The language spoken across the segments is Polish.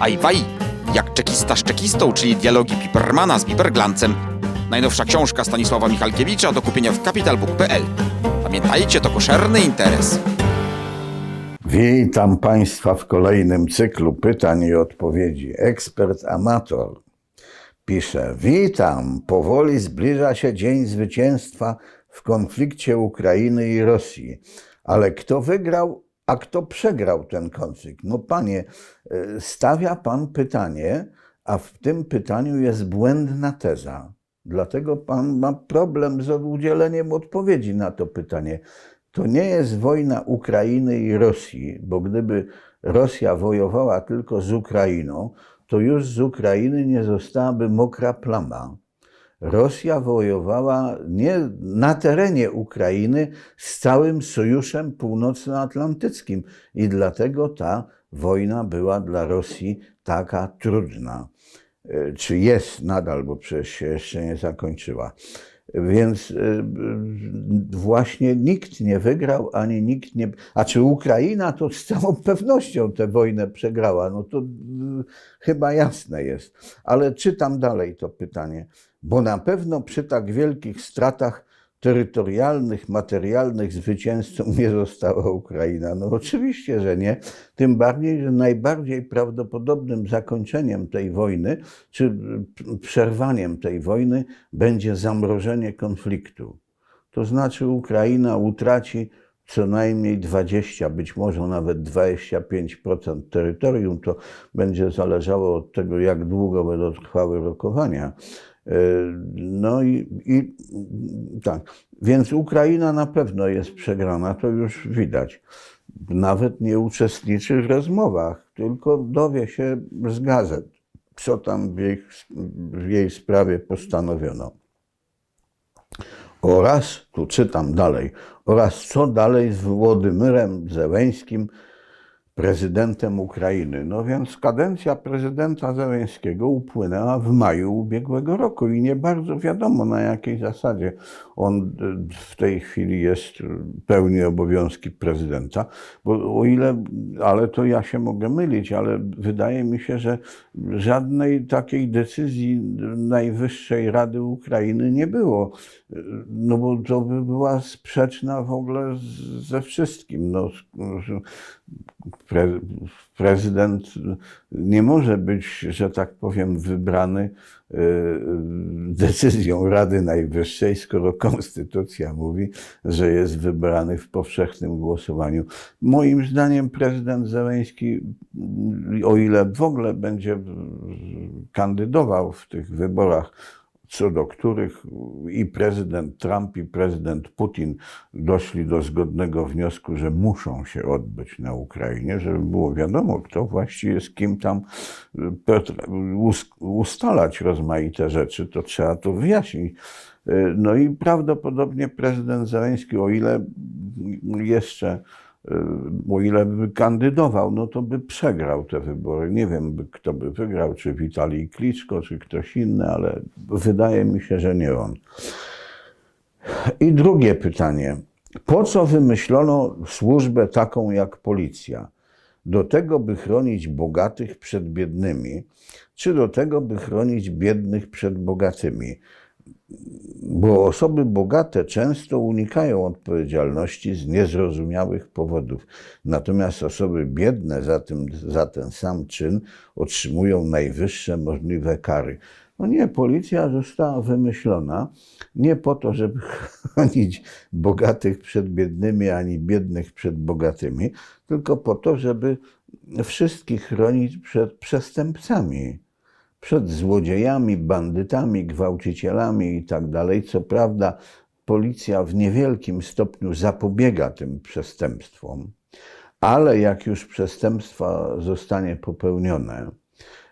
Ajwaj, jak czekista z czekistą, czyli dialogi Pipermana z Piperglancem. Najnowsza książka Stanisława Michalkiewicza do kupienia w capitalbook.pl. Pamiętajcie, to koszerny interes. Witam Państwa w kolejnym cyklu pytań i odpowiedzi. Ekspert amator pisze: Witam, powoli zbliża się dzień zwycięstwa w konflikcie Ukrainy i Rosji. Ale kto wygrał, a kto przegrał ten konflikt? No panie, y, stawia pan pytanie, a w tym pytaniu jest błędna teza. Dlatego pan ma problem z udzieleniem odpowiedzi na to pytanie. To nie jest wojna Ukrainy i Rosji, bo gdyby Rosja wojowała tylko z Ukrainą, to już z Ukrainy nie zostałaby mokra plama. Rosja wojowała nie na terenie Ukrainy z całym sojuszem północnoatlantyckim i dlatego ta wojna była dla Rosji taka trudna. E, Czy jest nadal, bo przecież się jeszcze nie zakończyła. Więc y, właśnie nikt nie wygrał, ani nikt nie. A czy Ukraina to z całą pewnością tę wojnę przegrała? No to y, chyba jasne jest. Ale czytam dalej to pytanie, bo na pewno przy tak wielkich stratach terytorialnych, materialnych zwycięzcą nie została Ukraina. No oczywiście, że nie. Tym bardziej, że najbardziej prawdopodobnym zakończeniem tej wojny, czy przerwaniem tej wojny będzie zamrożenie konfliktu. To znaczy Ukraina utraci co najmniej 20, być może nawet 25% terytorium. To będzie zależało od tego, jak długo będą trwały rokowania. No i, i tak, więc Ukraina na pewno jest przegrana, to już widać. Nawet nie uczestniczy w rozmowach, tylko dowie się z gazet, co tam w jej, w jej sprawie postanowiono. Oraz, tu czytam dalej, oraz co dalej z Włodymyrem Zełęskim, prezydentem Ukrainy. No więc kadencja prezydenta Zełenskiego upłynęła w maju ubiegłego roku i nie bardzo wiadomo na jakiej zasadzie on w tej chwili jest, pełni obowiązki prezydenta, bo o ile, ale to ja się mogę mylić, ale wydaje mi się, że żadnej takiej decyzji Najwyższej Rady Ukrainy nie było, no bo to by była sprzeczna w ogóle ze wszystkim. No, pre, prezydent nie może być, że tak powiem, wybrany y, decyzją Rady Najwyższej, skoro konstytucja mówi, że jest wybrany w powszechnym głosowaniu. Moim zdaniem prezydent Zeleński, o ile w ogóle będzie kandydował w tych wyborach, co do których i prezydent Trump, i prezydent Putin doszli do zgodnego wniosku, że muszą się odbyć na Ukrainie, żeby było wiadomo, kto właściwie z kim tam ustalać rozmaite rzeczy, to trzeba to wyjaśnić. No i prawdopodobnie prezydent Zeleński, o ile jeszcze o ile by kandydował, no to by przegrał te wybory. Nie wiem, kto by wygrał, czy Witalij Kliczko, czy ktoś inny, ale wydaje mi się, że nie on. I drugie pytanie. Po co wymyślono służbę taką jak policja? Do tego, by chronić bogatych przed biednymi, czy do tego, by chronić biednych przed bogatymi? Bo osoby bogate często unikają odpowiedzialności z niezrozumiałych powodów. Natomiast osoby biedne za, tym, za ten sam czyn otrzymują najwyższe możliwe kary. No nie, policja została wymyślona nie po to, żeby chronić bogatych przed biednymi, ani biednych przed bogatymi, tylko po to, żeby wszystkich chronić przed przestępcami przed złodziejami, bandytami, gwałcicielami i tak dalej. Co prawda, policja w niewielkim stopniu zapobiega tym przestępstwom, ale jak już przestępstwa zostanie popełnione,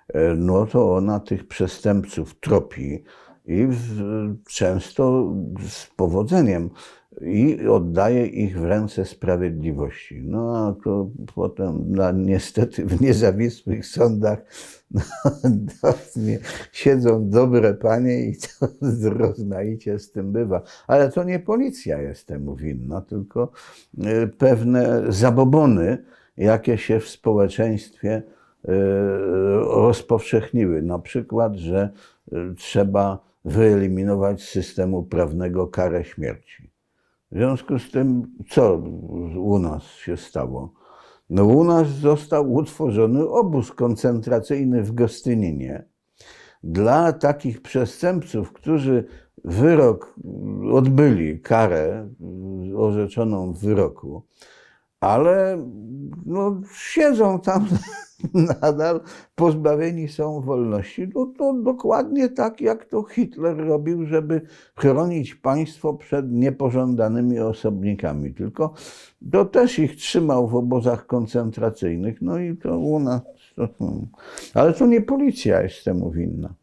e, no to ona tych przestępców tropi i często z powodzeniem i oddaje ich w ręce sprawiedliwości. No a to potem na, niestety w niezawisłych sądach no, nie, siedzą dobre panie i to rozmaicie z tym bywa. Ale to nie policja jest temu winna, tylko y, pewne zabobony, jakie się w społeczeństwie rozpowszechniły. Na przykład, że e, trzeba wyeliminować z systemu prawnego karę śmierci. W związku z tym, co u nas się stało? No u nas został utworzony obóz koncentracyjny w Gostyninie dla takich przestępców, którzy wyrok odbyli, karę orzeczoną w wyroku, ale no, siedzą tam nadal, pozbawieni są wolności. No to dokładnie tak, jak to Hitler robił, żeby chronić państwo przed niepożądanymi osobnikami. Tylko to też ich trzymał w obozach koncentracyjnych. No i to u nas. To, ale to nie policja jest temu winna.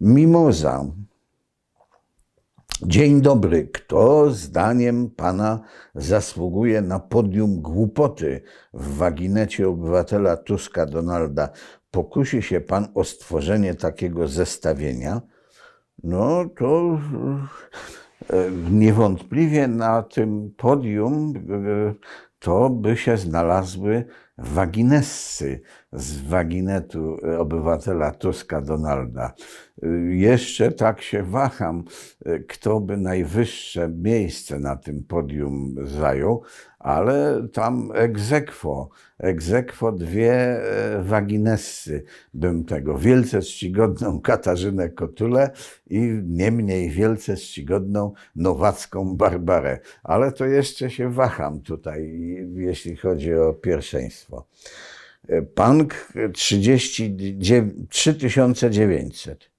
Mimoza. Dzień dobry. Kto zdaniem pana zasługuje na podium głupoty w waginecie obywatela Tuska Donalda? Pokusi się pan o stworzenie takiego zestawienia? No to e, niewątpliwie na tym podium e, to by się znalazły waginessy z waginetu obywatela Tuska Donalda. Jeszcze tak się waham, kto by najwyższe miejsce na tym podium zajął, ale tam egzekwo, egzekwo dwie e, waginessy bym tego, wielce czcigodną Katarzynę Kotulę i nie mniej wielce czcigodną Nowacką Barbarę. Ale to jeszcze się waham tutaj, jeśli chodzi o pierwszeństwo. Punk 39 3900.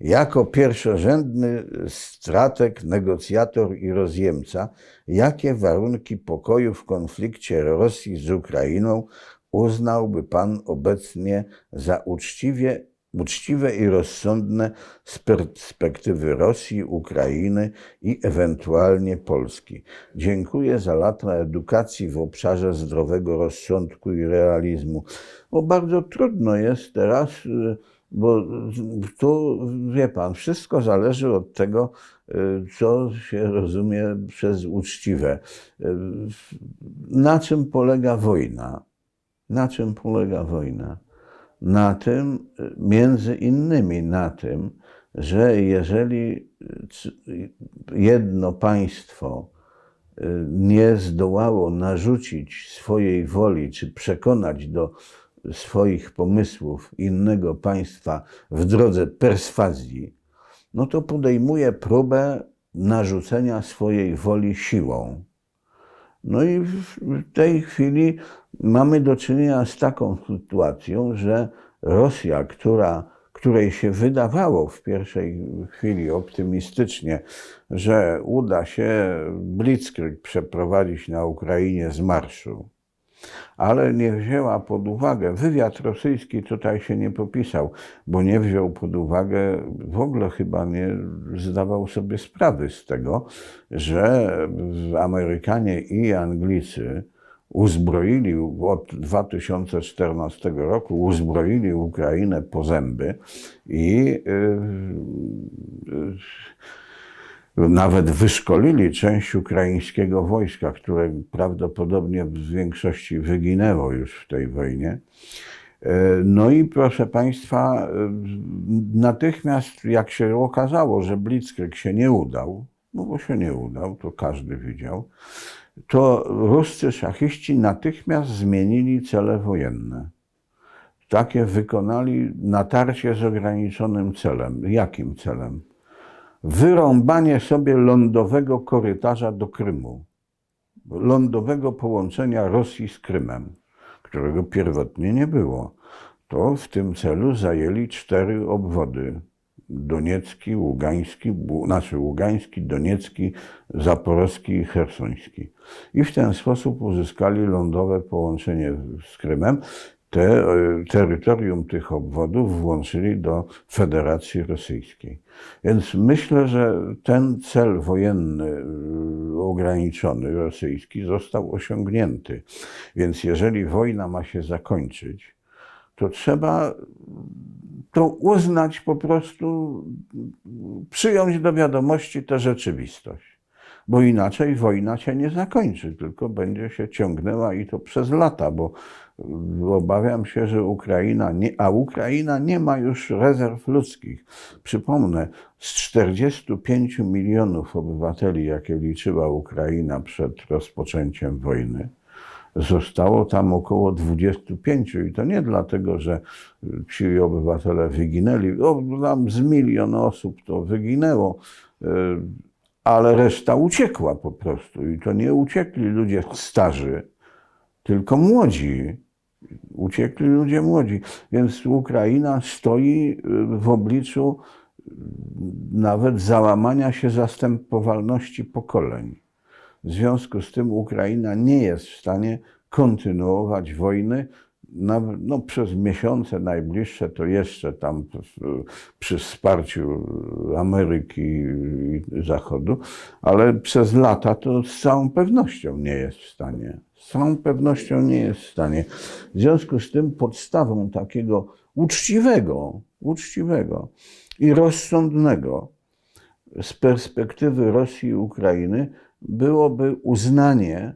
Jako pierwszorzędny strateg, negocjator i rozjemca, jakie warunki pokoju w konflikcie Rosji z Ukrainą uznałby Pan obecnie za uczciwie, uczciwe i rozsądne z perspektywy Rosji, Ukrainy i ewentualnie Polski? Dziękuję za lata edukacji w obszarze zdrowego rozsądku i realizmu. Bo bardzo trudno jest teraz y, bo tu, wie pan, wszystko zależy od tego, y, co się rozumie przez uczciwe. Y, Na czym polega wojna? Na czym polega wojna? Na tym, y, między innymi na tym, że jeżeli jedno państwo nie zdołało narzucić swojej woli, czy przekonać do swoich pomysłów innego państwa w drodze perswazji, no to podejmuje próbę narzucenia swojej woli siłą. No i w tej chwili mamy do czynienia z taką sytuacją, że Rosja, która, której się wydawało w pierwszej chwili optymistycznie, że uda się blitzkrieg przeprowadzić na Ukrainie z marszu, ale nie wzięła pod uwagę, wywiad rosyjski tutaj się nie popisał, bo nie wziął pod uwagę, w ogóle chyba nie zdawał sobie sprawy z tego, że Amerykanie i Anglicy uzbroili od 2014 roku, uzbroili Ukrainę po zęby i yy, yy, nawet wyszkolili część ukraińskiego wojska, które prawdopodobnie w większości wyginęło już w tej wojnie. E, No i proszę Państwa, e, natychmiast jak się okazało, że Blitzkrieg się nie udał, no bo się nie udał, to każdy widział, to ruscy szachiści natychmiast zmienili cele wojenne. Takie wykonali natarcie z ograniczonym celem. Jakim celem? Wyrąbanie sobie lądowego korytarza do Krymu, lądowego połączenia Rosji z Krymem, którego pierwotnie nie było. To w tym celu zajęli cztery obwody. Doniecki, Ługański, znaczy Ługański, Doniecki, Zaporowski i Chersoński. I w ten sposób uzyskali lądowe połączenie z Krymem te, terytorium tych obwodów włączyli do Federacji Rosyjskiej. Więc myślę, że ten cel wojenny y, ograniczony rosyjski został osiągnięty. Więc jeżeli wojna ma się zakończyć, to trzeba to uznać po prostu, przyjąć do wiadomości tę rzeczywistość. bo inaczej wojna się nie zakończy, tylko będzie się ciągnęła i to przez lata, bo obawiam się, że Ukraina, nie, a Ukraina nie ma już rezerw ludzkich. Przypomnę, z 45 milionów obywateli, jakie liczyła Ukraina przed rozpoczęciem wojny, zostało tam około 25 i to nie dlatego, że ci obywatele wyginęli, o, tam z milion osób to wyginęło, y, ale reszta uciekła po prostu i to nie uciekli ludzie starzy, tylko młodzi. Uciekli ludzie młodzi. Więc Ukraina stoi y, w obliczu y, nawet załamania się zastępowalności pokoleń. W związku z tym Ukraina nie jest w stanie kontynuować wojny. Na, no, przez miesiące najbliższe to jeszcze tam w- przy wsparciu Ameryki i Zachodu, ale przez lata to z całą pewnością nie jest w stanie. Z całą pewnością nie jest w stanie. W związku z tym podstawą takiego uczciwego, uczciwego i rozsądnego z perspektywy Rosji i Ukrainy byłoby uznanie,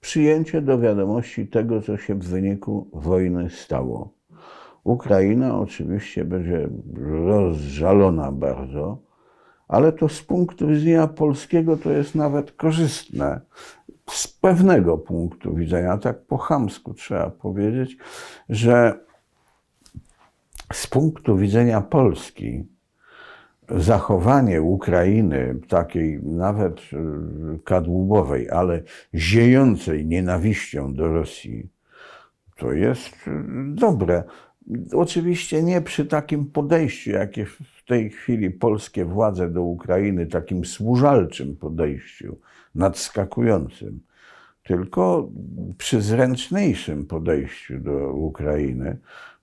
przyjęcie do wiadomości tego, co się w wyniku wojny stało. Ukraina oczywiście będzie rozżalona bardzo, ale to z punktu widzenia polskiego to jest nawet korzystne. Z pewnego punktu widzenia, tak po chamsku trzeba powiedzieć, że z punktu widzenia Polski zachowanie Ukrainy, takiej nawet y, kadłubowej, ale ziejącej nienawiścią do Rosji, to jest y, dobre. Oczywiście nie przy takim podejściu, jakie w tej chwili polskie władze do Ukrainy, takim służalczym podejściu, nadskakującym, tylko przy zręczniejszym podejściu do Ukrainy.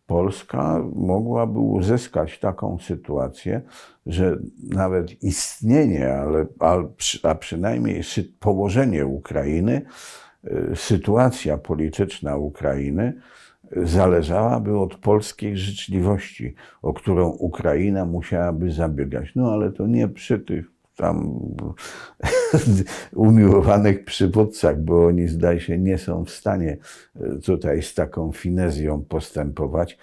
Polska mogłaby uzyskać taką sytuację, że nawet istnienie, ale, a, przy- a przynajmniej położenie Ukrainy, y, sytuacja polityczna Ukrainy y, zależałaby od polskiej życzliwości, o którą Ukraina musiałaby zabiegać. No ale to nie przy tych tam umiłowanych przywódcach, bo oni zdaje się nie są w stanie y, tutaj z taką finezją postępować.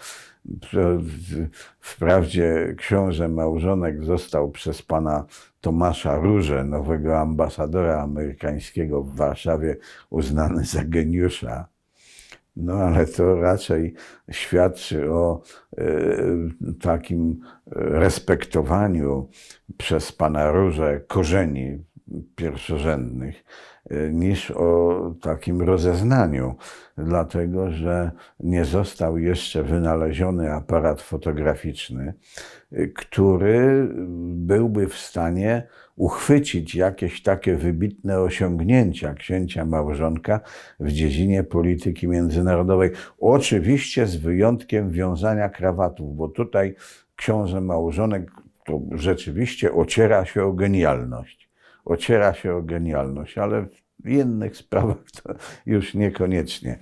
Wprawdzie książę małżonek został przez pana Tomasza Róże, nowego ambasadora amerykańskiego w Warszawie, uznany za geniusza. No ale to raczej świadczy o e, takim respektowaniu przez pana Róże korzeni pierwszorzędnych e, niż o takim rozeznaniu, dlatego że nie został jeszcze wynaleziony aparat fotograficzny, e, który byłby w stanie uchwycić jakieś takie wybitne osiągnięcia księcia małżonka w dziedzinie polityki międzynarodowej. Oczywiście z wyjątkiem wiązania krawatów, bo tutaj książę małżonek to rzeczywiście ociera się o genialność. Ociera się o genialność, ale w innych sprawach to już niekoniecznie.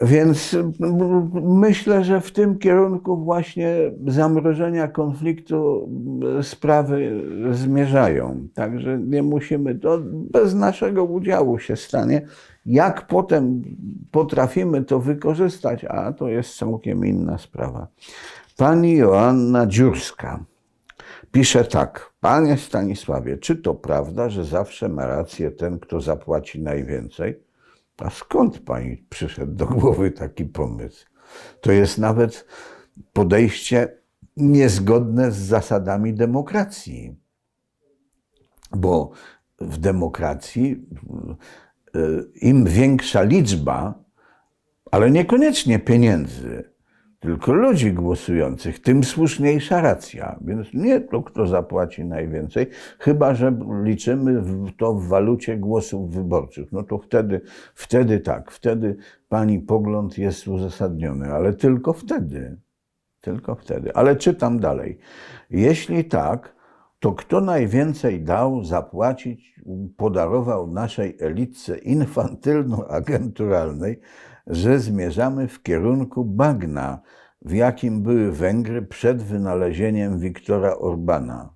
Więc myślę, że w tym kierunku właśnie zamrożenia konfliktu sprawy zmierzają. Także nie musimy, to bez naszego udziału się stanie. Jak potem potrafimy to wykorzystać, a to jest całkiem inna sprawa. Pani Joanna Dziurska pisze tak. Panie Stanisławie, czy to prawda, że zawsze ma rację ten, kto zapłaci najwięcej? A skąd pani przyszedł do głowy taki pomysł? To jest nawet podejście niezgodne z zasadami demokracji. Bo w demokracji y, im większa liczba, ale niekoniecznie pieniędzy, tylko ludzi głosujących, tym słuszniejsza racja. Więc nie to, kto zapłaci najwięcej, chyba że liczymy to w walucie głosów wyborczych. No to wtedy, wtedy tak, wtedy pani pogląd jest uzasadniony, ale tylko wtedy. Tylko wtedy. Ale czytam dalej. Jeśli tak, to kto najwięcej dał zapłacić, podarował naszej elitce infantylno-agenturalnej, że zmierzamy w kierunku bagna, w jakim były Węgry przed wynalezieniem Wiktora Orbana.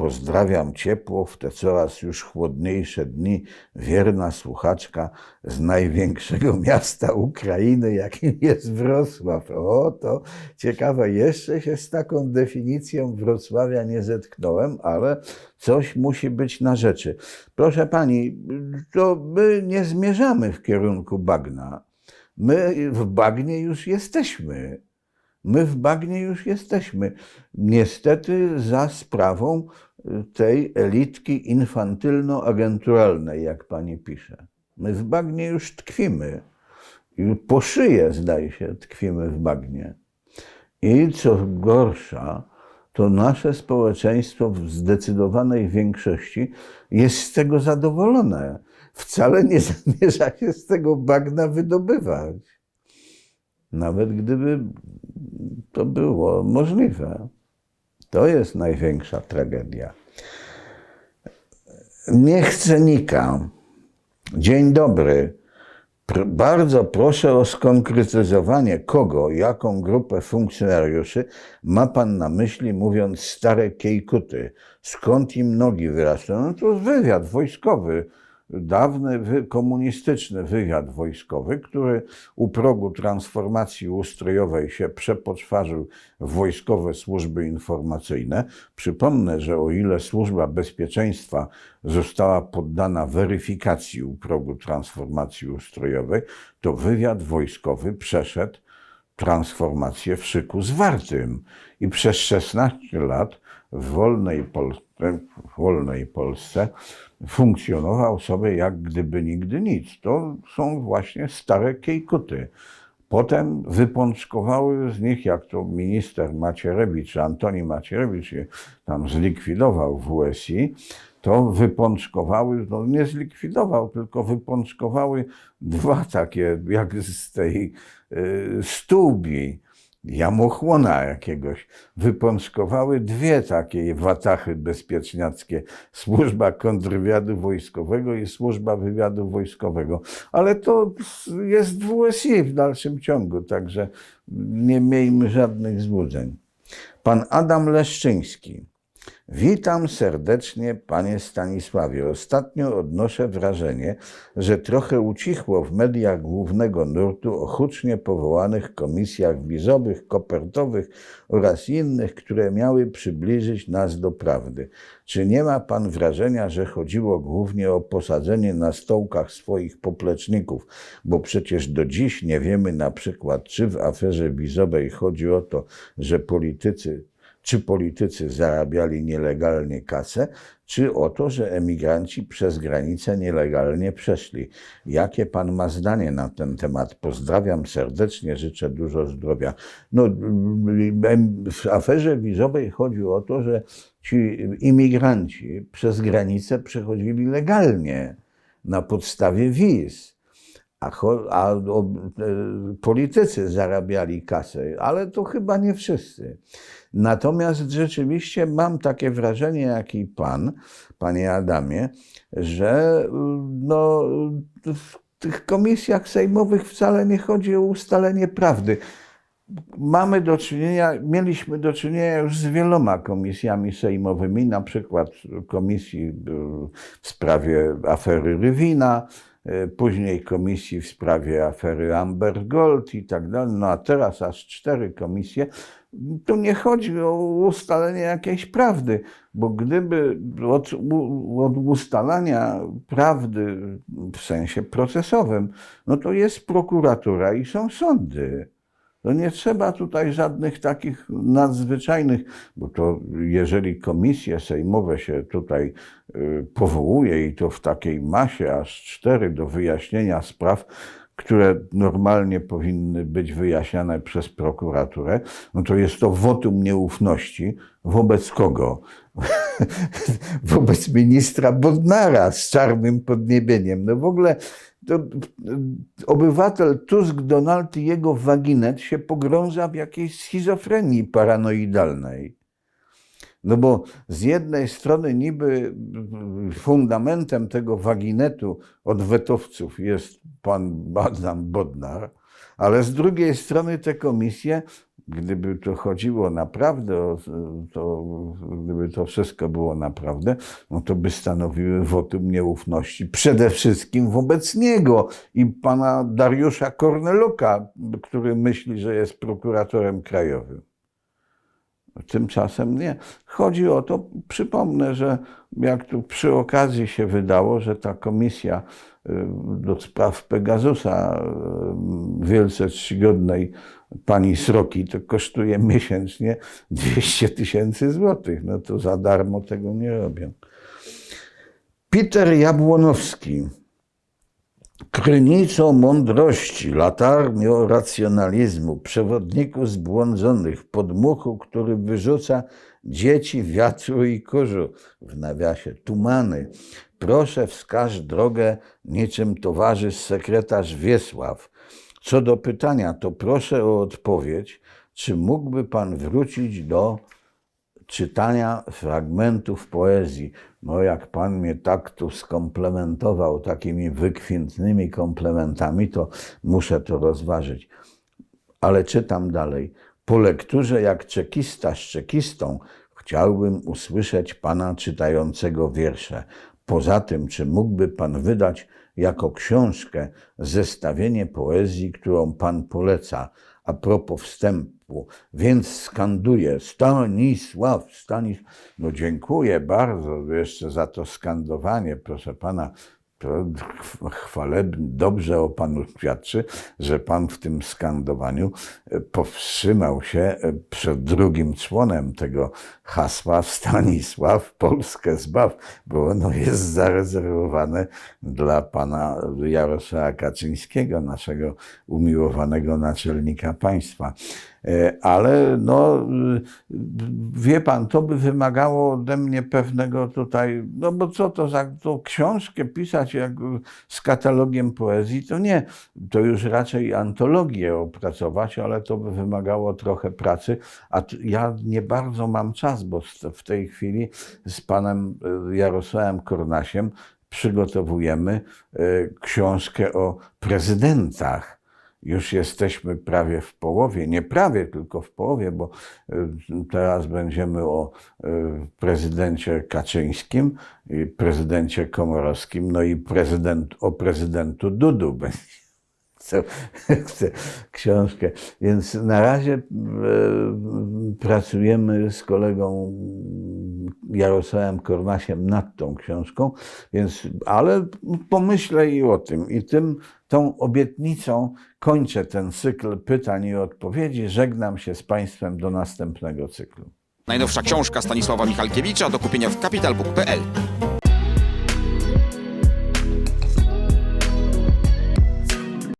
Pozdrawiam ciepło w te coraz już chłodniejsze dni. Wierna słuchaczka z największego miasta Ukrainy, jakim jest Wrocław. O, to ciekawe. Jeszcze się z taką definicją Wrocławia nie zetknąłem, ale coś musi być na rzeczy. Proszę pani, to my nie zmierzamy w kierunku bagna. My w bagnie już jesteśmy. My w bagnie już jesteśmy. Niestety za sprawą tej elitki infantylno-agenturalnej, jak pani pisze. My w bagnie już tkwimy. Po szyję, zdaje się, tkwimy w bagnie. I co gorsza, to nasze społeczeństwo w zdecydowanej większości jest z tego zadowolone. Wcale nie zamierza się z tego bagna wydobywać. Nawet gdyby to było możliwe. To jest największa tragedia. Nie chcę nika. Dzień dobry. Pr- bardzo proszę o skonkretyzowanie, kogo, jaką grupę funkcjonariuszy ma pan na myśli, mówiąc stare kiejkuty. Skąd im nogi wyrosły? No to wywiad wojskowy, dawny komunistyczny wywiad wojskowy, który u progu transformacji ustrojowej się przepoczwarzył w wojskowe służby informacyjne. Przypomnę, że o ile służba bezpieczeństwa została poddana weryfikacji u progu transformacji ustrojowej, to wywiad wojskowy przeszedł transformację w szyku zwartym i przez 16 lat w wolnej, Pol- w wolnej Polsce funkcjonował sobie jak gdyby nigdy nic. To są właśnie stare kiejkuty. Potem wypączkowały z nich, jak to minister Macierewicz, Antoni Macierewicz je tam zlikwidował w WSI, to wypączkowały, no nie zlikwidował, tylko wypączkowały dwa takie, jak z tej y, jamochłona jakiegoś, wypączkowały dwie takie watachy bezpieczniackie, służba kontrwywiadu wojskowego i służba wywiadu wojskowego. Ale to jest WSI w dalszym ciągu, także nie miejmy żadnych złudzeń. Pan Adam Leszczyński. Witam serdecznie, panie Stanisławie. Ostatnio odnoszę wrażenie, że trochę ucichło w mediach głównego nurtu o hucznie powołanych komisjach wizowych, kopertowych oraz innych, które miały przybliżyć nas do prawdy. Czy nie ma pan wrażenia, że chodziło głównie o posadzenie na stołkach swoich popleczników? Bo przecież do dziś nie wiemy na przykład, czy w aferze wizowej chodzi o to, że politycy czy politycy zarabiali nielegalnie kasę, czy o to, że emigranci przez granicę nielegalnie przeszli. Jakie pan ma zdanie na ten temat? Pozdrawiam serdecznie, życzę dużo zdrowia. No, w aferze wizowej chodzi o to, że ci imigranci przez granicę przechodzili legalnie na podstawie wiz a, a o, e, politycy zarabiali kasę, ale to chyba nie wszyscy. Natomiast rzeczywiście mam takie wrażenie, jak i pan, panie Adamie, że no, w tych komisjach sejmowych wcale nie chodzi o ustalenie prawdy. Mamy do czynienia, mieliśmy do czynienia już z wieloma komisjami sejmowymi, na przykład komisji w sprawie afery Rywina, później komisji w sprawie afery Amber Gold i tak dalej. No a teraz aż cztery komisje. Tu nie chodzi o ustalenie jakiejś prawdy, bo gdyby od, od ustalania prawdy w sensie procesowym, no to jest prokuratura i są sądy. To nie trzeba tutaj żadnych takich nadzwyczajnych, bo to jeżeli komisje sejmowe się tutaj y, powołuje i to w takiej masie, aż cztery do wyjaśnienia spraw, które normalnie powinny być wyjaśniane przez prokuraturę, no to jest to wotum nieufności wobec kogo? wobec ministra Bodnara z czarnym podniebieniem. No w ogóle obywatel Tusk, Donald i jego waginet się pogrąża w jakiejś schizofrenii paranoidalnej. No bo z jednej strony niby fundamentem tego waginetu odwetowców jest pan Adam Bodnar, Ale z drugiej strony te komisje, gdyby to chodziło naprawdę, to, gdyby to wszystko było naprawdę, no to by stanowiły wotum nieufności przede wszystkim wobec niego i pana Dariusza Korneluka, który myśli, że jest prokuratorem krajowym. Tymczasem nie. Chodzi o to, przypomnę, że jak tu przy okazji się wydało, że ta komisja y, do spraw Pegasusa y, wielce czcigodnej pani Sroki to kosztuje miesięcznie 200 tysięcy złotych. No to za darmo tego nie robią. Peter Jabłonowski. Krynicą mądrości, latarnią racjonalizmu, przewodniku zbłądzonych, podmuchu, który wyrzuca dzieci wiatru i kurzu, w nawiasie tumany. Proszę wskaż drogę, niczym towarzysz sekretarz Wiesław. Co do pytania, to proszę o odpowiedź, czy mógłby pan wrócić do czytania fragmentów poezji. No jak pan mnie tak tu skomplementował takimi wykwintnymi komplementami, to muszę to rozważyć. Ale czytam dalej. Po lekturze jak czekista z czekistą chciałbym usłyszeć pana czytającego wiersze. Poza tym, czy mógłby pan wydać jako książkę zestawienie poezji, którą pan poleca, a propos wstępu, więc skanduję Stanisław, Stanisław. No dziękuję bardzo jeszcze za to skandowanie, proszę pana. Chwalebnie, dobrze o panu świadczy, że pan w tym skandowaniu e, powstrzymał się e, przed drugim członem tego hasła Stanisław, Polskę zbaw, bo ono jest zarezerwowane dla pana Jarosława Kaczyńskiego, naszego umiłowanego naczelnika państwa. E, Ale no, wie pan, to by wymagało ode mnie pewnego tutaj, no bo co to za to książkę pisać jak z katalogiem poezji, to nie, to już raczej antologię opracować, ale to by wymagało trochę pracy, a ja nie bardzo mam czas, bo w tej chwili z panem e, Jarosławem Kornasiem przygotowujemy e, książkę o prezydentach. Już jesteśmy prawie w połowie, nie prawie, tylko w połowie, bo y, teraz będziemy o y, prezydencie Kaczyńskim, i prezydencie Komorowskim, no i prezydent, o prezydentu Dudu będzie. Książkę. Więc na razie e, pracujemy z kolegą Jarosławem Kornasiem nad tą książką, więc, ale pomyślę i o tym. I tym, tą obietnicą kończę ten cykl pytań i odpowiedzi. Żegnam się z Państwem do następnego cyklu. Najnowsza książka Stanisława Michalkiewicza do kupienia w capitalbook.pl.